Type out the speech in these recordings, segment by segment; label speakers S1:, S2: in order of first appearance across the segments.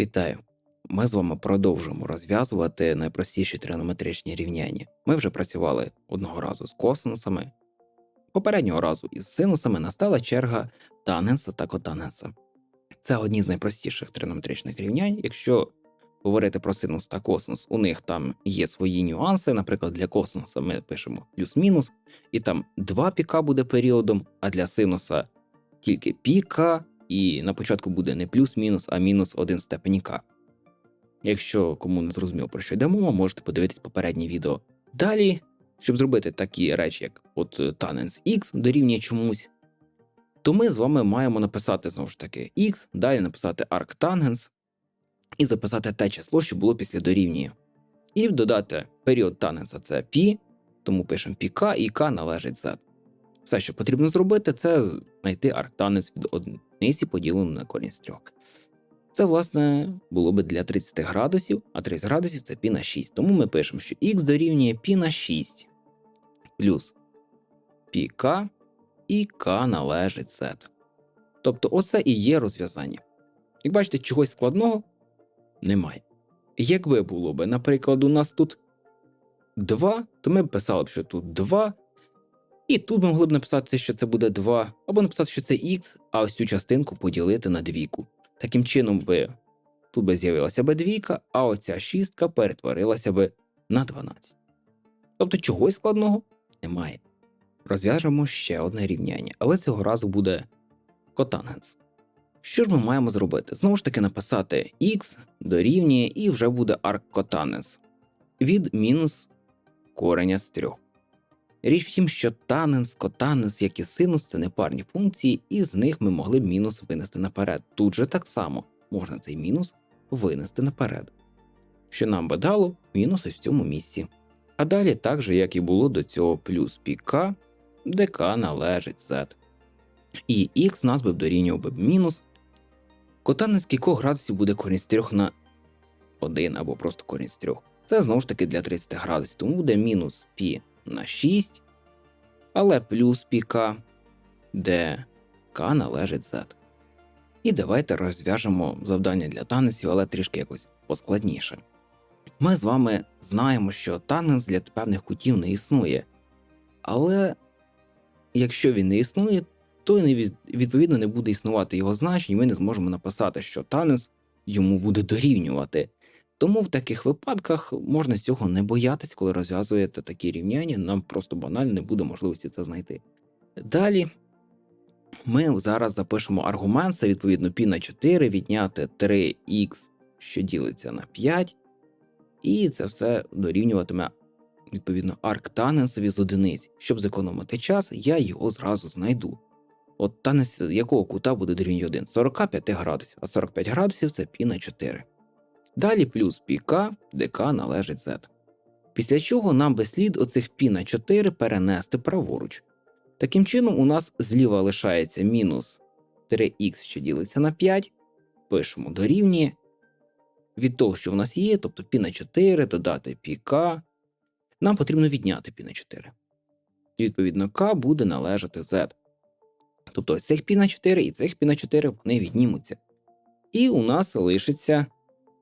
S1: Вітаю! Ми з вами продовжуємо розв'язувати найпростіші тригонометричні рівняння. Ми вже працювали одного разу з косинусами. Попереднього разу із синусами настала черга тангенса та котангенса. Це одні з найпростіших тригонометричних рівнянь. Якщо говорити про синус та косинус, у них там є свої нюанси. Наприклад, для косинуса ми пишемо плюс-мінус, і там 2 піка буде періодом, а для синуса тільки піка, і на початку буде не плюс-мінус, а мінус 1 в степені к. Якщо кому не зрозуміло про що йде мова, можете подивитись попереднє відео. Далі, щоб зробити такі речі, як от таненс X дорівнює чомусь, то ми з вами маємо написати знову ж таки X, далі написати арктангенс і записати те число, що було після дорівнює. І додати період тангенса це π, тому пишемо πk і k належить z. Все, що потрібно зробити, це знайти арктанець від одиниці, поділену на корінь з трьох. Це, власне, було би для 30 градусів, а 30 градусів це пі на 6. Тому ми пишемо, що х дорівнює пі на 6 плюс пі К і К належить Z. Тобто, оце і є розв'язання. Як бачите, чогось складного немає. Якби було б, наприклад, у нас тут 2, то ми б писали б, що тут 2 і тут ми могли б написати, що це буде 2, або написати, що це х, а ось цю частинку поділити на двійку. Таким чином би тут би з'явилася б двійка, а оця шістка перетворилася би на 12. Тобто чогось складного немає. Розв'яжемо ще одне рівняння, але цього разу буде котангенс. Що ж ми маємо зробити? Знову ж таки написати x дорівнює і вже буде арккотангенс від мінус кореня з 3. Річ в тім, що таненс, котаненс, як і синус це непарні функції, і з них ми могли б мінус винести наперед. Тут же так само можна цей мінус винести наперед, що нам би дало мінус ось в цьому місці. А далі так же, як і було до цього плюс піка, де k належить z. І х нас би дорівнював би мінус. Котанець з кількох градусів буде корінь з 3 на 1 або просто корінь з 3. Це знову ж таки для 30 градусів, тому буде мінус пі на 6, але плюс піка, де К належить Z. І давайте розв'яжемо завдання для танців, але трішки якось поскладніше. Ми з вами знаємо, що танець для певних кутів не існує. Але якщо він не існує, то відповідно не буде існувати його значення, і ми не зможемо написати, що танець йому буде дорівнювати. Тому в таких випадках можна цього не боятись, коли розв'язуєте такі рівняння, нам просто банально не буде можливості це знайти. Далі ми зараз запишемо аргумент, це відповідно π на 4, відняти 3х, що ділиться на 5, і це все дорівнюватиме відповідно арктаненсові з одиниць. Щоб зекономити час, я його зразу знайду. От танець якого кута буде дорівнює 1? 45 градусів, а 45 градусів це π на 4. Далі плюс піка, де К належить Z. Після чого нам би слід оцих пі на 4 перенести праворуч. Таким чином, у нас зліва лишається мінус 3х, що ділиться на 5, пишемо дорівнює. Від того, що в нас є, тобто пі на 4 додати піка, нам потрібно відняти пі на 4. І відповідно, К буде належати Z. Тобто цих пі на 4 і цих пі на 4 вони віднімуться. І у нас лишиться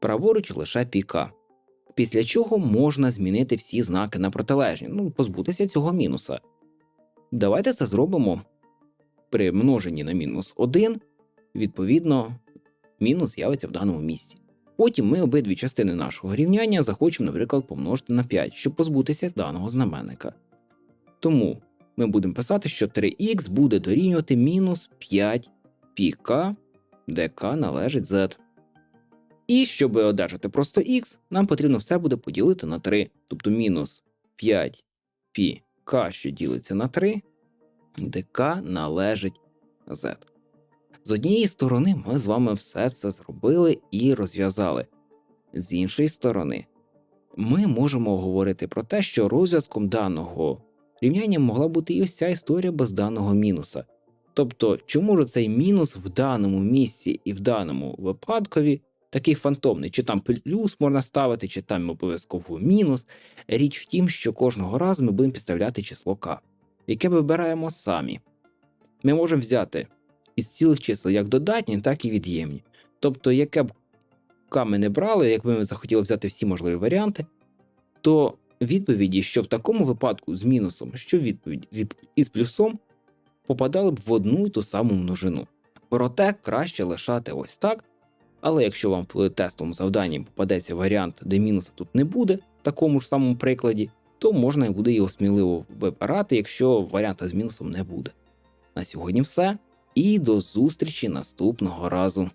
S1: праворуч лише піка. Після чого можна змінити всі знаки на протилежні, ну, позбутися цього мінуса. Давайте це зробимо при множенні на мінус 1, відповідно, мінус з'явиться в даному місці. Потім ми обидві частини нашого рівняння захочемо, наприклад, помножити на 5, щоб позбутися даного знаменника. Тому ми будемо писати, що 3х буде дорівнювати мінус 5 піка, де k належить z. І щоб одержати просто х, нам потрібно все буде поділити на 3, тобто мінус 5 π k, що ділиться на 3, де k належить z. З однієї сторони, ми з вами все це зробили і розв'язали. З іншої сторони, ми можемо говорити про те, що розв'язком даного рівняння могла бути і ось ця історія без даного мінуса. Тобто, чому ж цей мінус в даному місці і в даному випадкові такий фантомний, чи там плюс можна ставити, чи там обов'язково мінус. Річ в тім, що кожного разу ми будемо підставляти число k, яке вибираємо самі. Ми можемо взяти із цілих чисел як додатні, так і від'ємні. Тобто, яке б дробками не брали, якби ми захотіли взяти всі можливі варіанти, то відповіді, що в такому випадку з мінусом, що відповідь зі- із плюсом, попадали б в одну й ту саму множину. Проте краще лишати ось так. Але якщо вам в тестовому завданні попадеться варіант, де мінуса тут не буде, в такому ж самому прикладі, то можна буде його сміливо вибирати, якщо варіанта з мінусом не буде. На сьогодні все. І до зустрічі наступного разу.